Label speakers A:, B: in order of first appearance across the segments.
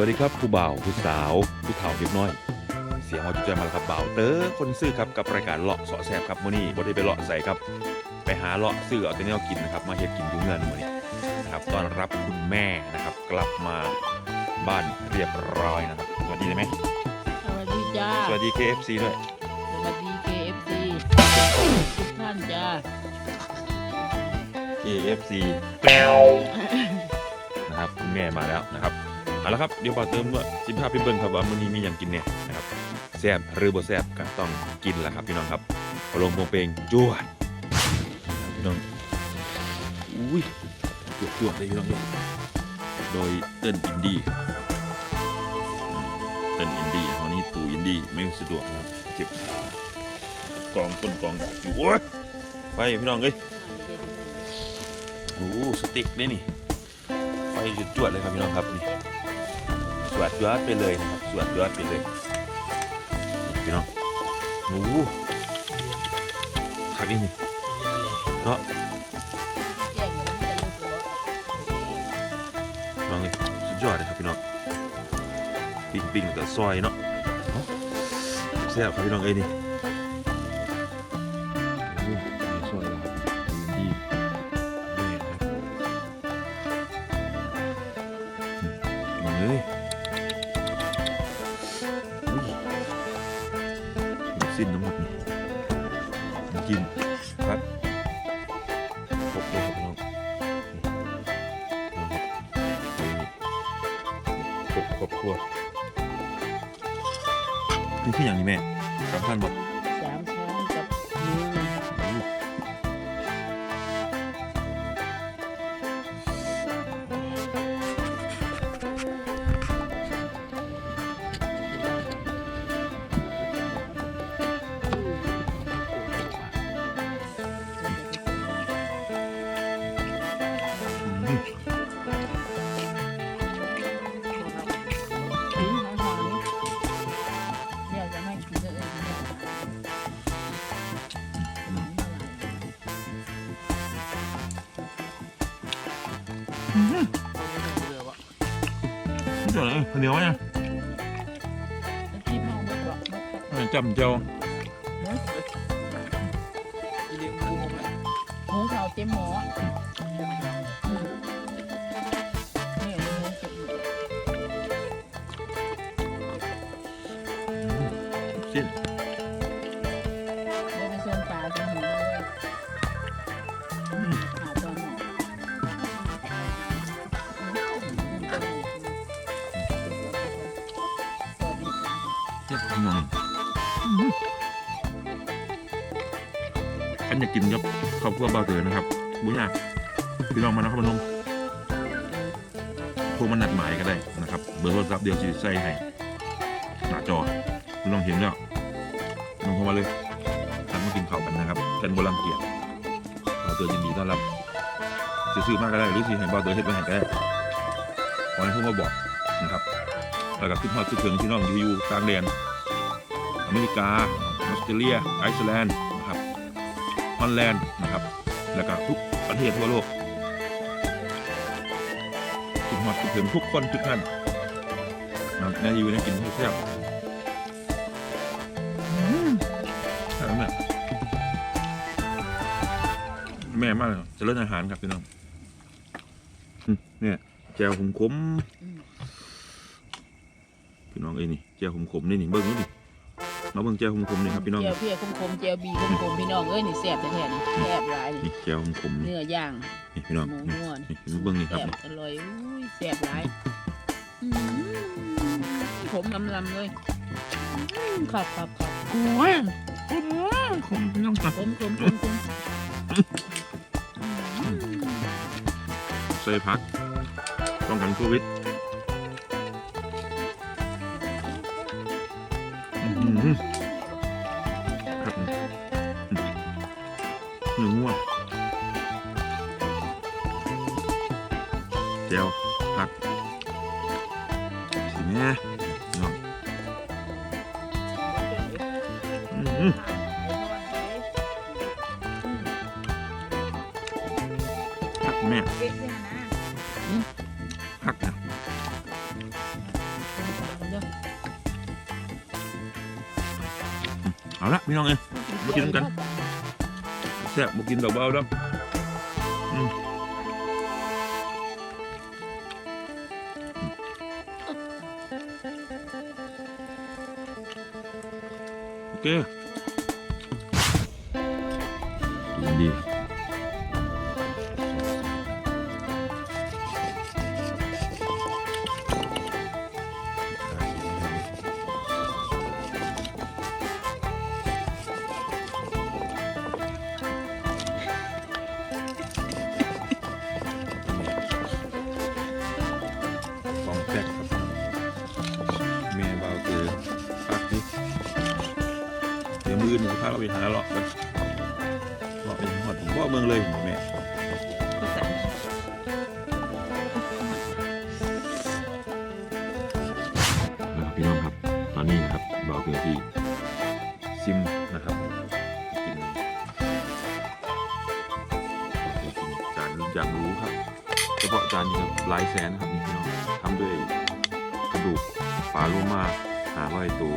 A: วัสดีครับผู้บ่าวผู้สาวผู้เฒ่าเล็กน้อย เสียงว่าจุใจมาแล้วครับบ่าวเต๋อคนซื้อครับกับรายการเลาะเสาะแสบครับมื้อนี้บ่ได้ไปเลาะใส่ครับ ไปหาเลาะซื้อเอาแต่แนวกินนะครับมาเฮ็ดกินอยู่เงินมื้อนี้นะครับต้อนรับคุณแม่นะครับ กลับมาบ้านเรียบร้อยนะครับสวัสดีได้ไหม
B: สวัสดีจ้า
A: สวัสดี KFC ด้วย
B: สวัสดี KFC ทุกท่านจ้า
A: KFC นะครับคุณแม่มาแล้วนะครับ เอาละครับเดี๋ยวบ่าวเติมว่าสิภาพี่เบิ้งครับว่ามื้อนี้มีหยังกินเนี่ยนะครับแซ่บหรือบ่แซ่บก็ต้องกินแหละครับพี่น้องครับพอลงโปงเปงจวดพี่น้องอุ้ยจวดจวดเลยพี่น้องโดยเต้นอินดี้เต้นอินดี้คราวนี้ตู่อินดี้ไม่สะดวกนะครับเจ็บกองต้นกองอยู่โอ้ยไปพี่น้องเอ้ยโอ้สติ๊กนี่นี่ไฟจุดจวดเลยครับพี่น้องครับนี่ วดยอดไปเลยนะครับสวดยอดไปเลยพี่น้องโอ้โหขับนี่นี่เนาะ
B: แจ้งเหมือนกันลูกหัว
A: น้องสุดยอดเลยครับพี่น้องปิ้งๆกับซอยเนาะแซ่บครับพี่น้องเอ้ยนี่ นี่คืออย่างนี้แม่สำคัญห
B: เหนีย
A: วเนี่ย
B: ที่พ่อมาบอก
A: จำเจ้า
B: หมูเขาเต็มหม้อนี่หมูเก็บ
A: สิ้น
B: เดี๋
A: ขันอยากกินครับครอบครัวเบาเตือนะครับบุญยากพี่น้องมานะครับพนมโทรมานัดหมายก็ได้นะครับ เบอร์โทรศัพท์เดียวจีใส่ให้หน้าจอพี่น้องเห็นแล้วน้องเข้ามาเลยทันมากินข้าวกันนะครับกันบรังเกียจเบาเตือยินดีต้อนรับซื้อมากก็ได้หรือสิให้เบาเตือเฮ็ดไว้ให้ก็ได้ขอให้ทุกมาบอกนะครับแล้วก็ขึ้นฮอดขึ้นถึงพี่น้องที่อยู่ต่างแดนอเมริกาออสเตรเลียไอซ์แลนด์ อลแลนด์นะครับ แล้วก็ทุกประเทศทั่วโลกขึ้นฮอดขึ้นถึงทุกคนทุกท่านนะครับในอยู่ในกินให้แซ่บอืมแซ่บแม่แม่มากเลยเจะเลิศอาหารครับพี่น้องอืมเนี่ยแจวขมขมๆพี่น้องเอ้ยนี่แจวขมขมๆนี่นี่เบิ้งนี่ นี่มาเบิ้งแจวขมขมๆนี่ครับพี่น้อง
B: เจียวเพียคมๆเจียวบีคมๆพี่น้องเอ้ยนี่แซ่บแท้ๆนี่แซ่บหลายนี่
A: นี่แจวขมขมๆนี่
B: เนื้อย่าง
A: นี่พี่น้อง
B: หมู
A: นี่
B: นวล
A: นี่มาเบิ้งนี่ครับ
B: แซ่บ
A: นี่
B: อร่อยอุ้ยแซ่บหลายอืมผมลำลำๆเลยอืมครับครับครับ
A: โอ้ยขมขมพี่น้องครับ
B: ผมผมผมผมอืม
A: ใส่ผักป้องกันโควิด หนึ่งง่วเจียวผักสิแม่น้องอืม พี่น้องเอ้ยมากินกันแซ่บมากินแบบเบาแล้วโอเคดี เดี๋ยวมือหนึ่งพาเราไปหาเลาะกันเลาะไปหอดผมว่าเมืองเลยผมแม่นะครับพี่น้องครับ ตอนนี้นะครับเบาเกลือที่ซิมนะครับกินกินจานอยากรู้ครับ เฉพาะจานนี้ครับหลายแสนนะครับนี่พี่น้องทำด้วยกระดูกปลาโลมาหาร้อยตัว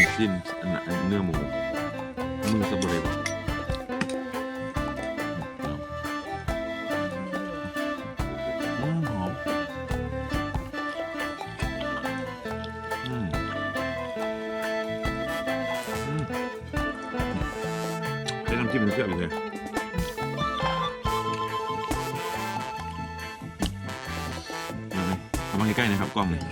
A: มีสิ้นอันน่ะอันเนื้อหมูมือสบเลยบ่อืมหอมอืมอืมใช้น้ำจิ้มมันเชื่อมเลยเอาเลยเอามาใกล้ๆนะครับกล้องเลย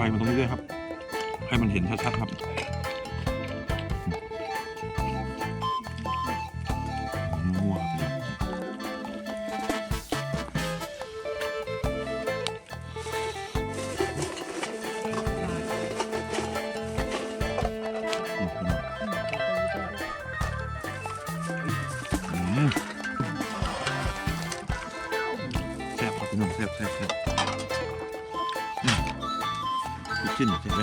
A: ฟมาตรงนี้ด้วยครับ ให้มันเห็นชัดๆครับ ลูกชิ้นใช่ไหม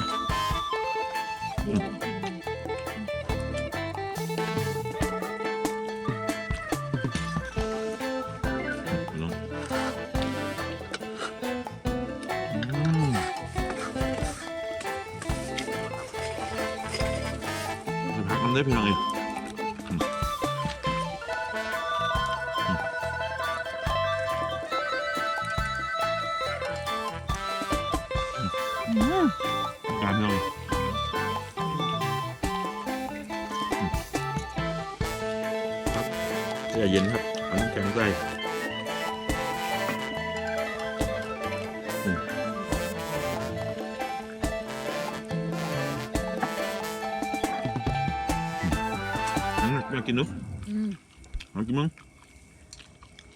A: ช่เย็นครับเอาน้ำแข็งใส่อืมอยากกินนุ๊ก
B: อืม
A: อากินมั้ง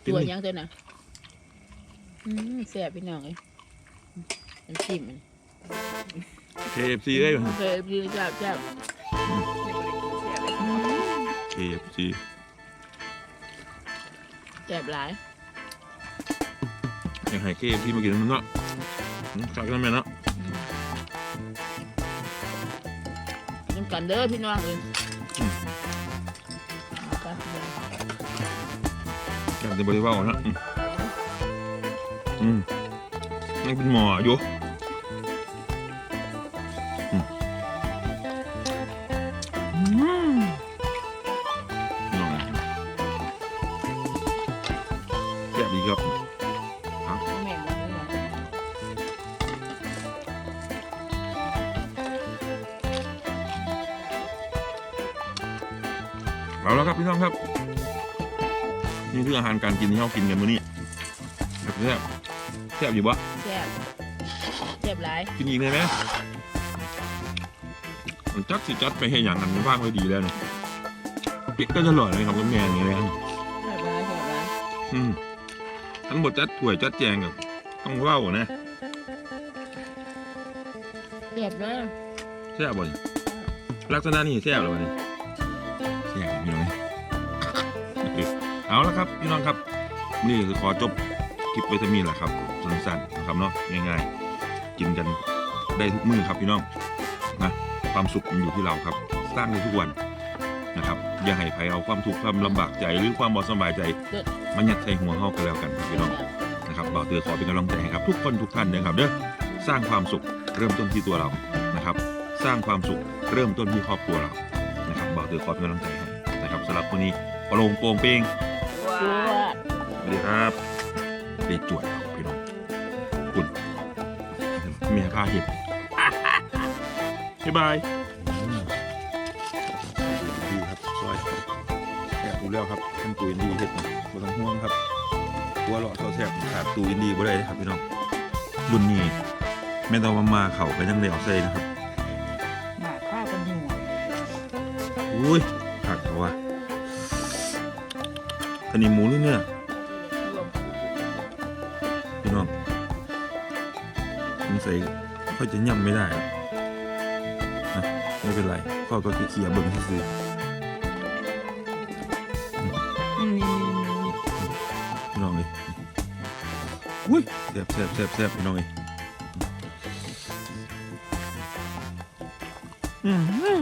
B: ตัวยังตัวน่ะอืมแซ่บพี่น้องเอ้ยน้ำจิ้มมัน
A: KFC เอ้ย
B: เคยดีจับจับ
A: KFC
B: แซ่ บหลาย
A: อยากให้ KFC มากินมันเนาะอืมจักกันแม่เนาะ
B: น้ำกันเด้อพี่น้องเอ้ยครับ
A: อยากจะบริวารนะอืมอืมยังเป็นหมออยู่ เอาแล้วครับพี่น้องครับ นี่คืออาหารการกินที่เรากินกันมื้อนี้แบบแซ่บแซ่บอยู่ปะ
B: แซ่บแซ่บหลาย
A: กินอีกได้ไหมมันจักสิจัดไปให้อย่างนั้นว่างไว้ดีแล้วนี่ปิ๊กก็จะหล่อเลยครับกับแม่อย่างนี้เลย
B: แซ่บหลายแซ่บหลาย
A: อืมทั้งหมดจัดถ้วยจัดแจงกับต้องเว้านะ
B: แซ่บเด้อ
A: แซ่บบ่นี่ลักษณะนี้แซ่บเลยวะนี่ เอาละครับพี่น้องครับนี่คือขอจบคลิปไว้เท่านี้แหละครับสั้นๆนะครับเนาะง่ายๆ กินกันได้ทุกมื้อครับพี่น้องนะความสุขมันอยู่ที่เราครับ สร้างได้ทุกวันนะครับ อย่าให้ใครเอาความทุกข์ความลำบากใจหรือความบ่สบายใจมันยัดใส่หัวเฮากันแล้วกันครับพี่น้องนะครับบ่าวเตือขอเป็นกำลังใจให้ครับ ทุกคนทุกท่านนะครับเด้อสร้างความสุขเริ่มต้นที่ตัวเรานะครับ สร้างความสุขเริ่มต้นที่ครอบครัวเรานะครับบ่าวเตือขอเป็นกำลังใจให้นะครับสำหรับวันนี้ปลงโปงเปง
B: ว้า
A: สวัสดีครับเด็จวดเอาพี่น้องคุณเมียพาเห็ดบ๊ายบายดีครับซอยแอบดูแล้วครับท่านตูอินดีเห็ดบ่ต้องห่วงครับตัวหลอดเขาแสบขาดตูอินดีบ่ได้ครับพี่น้องรุ่นนี้แม่ต้องมามาเข่าไปยังเดียวใส่นะครับ
B: หมาข้าวกันหัว
A: อุ้ยผักเขาว่า อันนี้หมูหรือเนื้อพี่น้องสงสัยค่อยจะย่ำไม่ได้นะไม่เป็นไรก็ก็เขี่ยๆเบิ่งซื่อๆ
B: อืม
A: พี่น้องเลยอุ้ยแซ่บแซ่บแซ่บแซ่บพี่น้องเลยอืม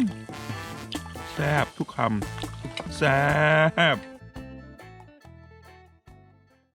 A: แซ่บทุกคำแซ่บ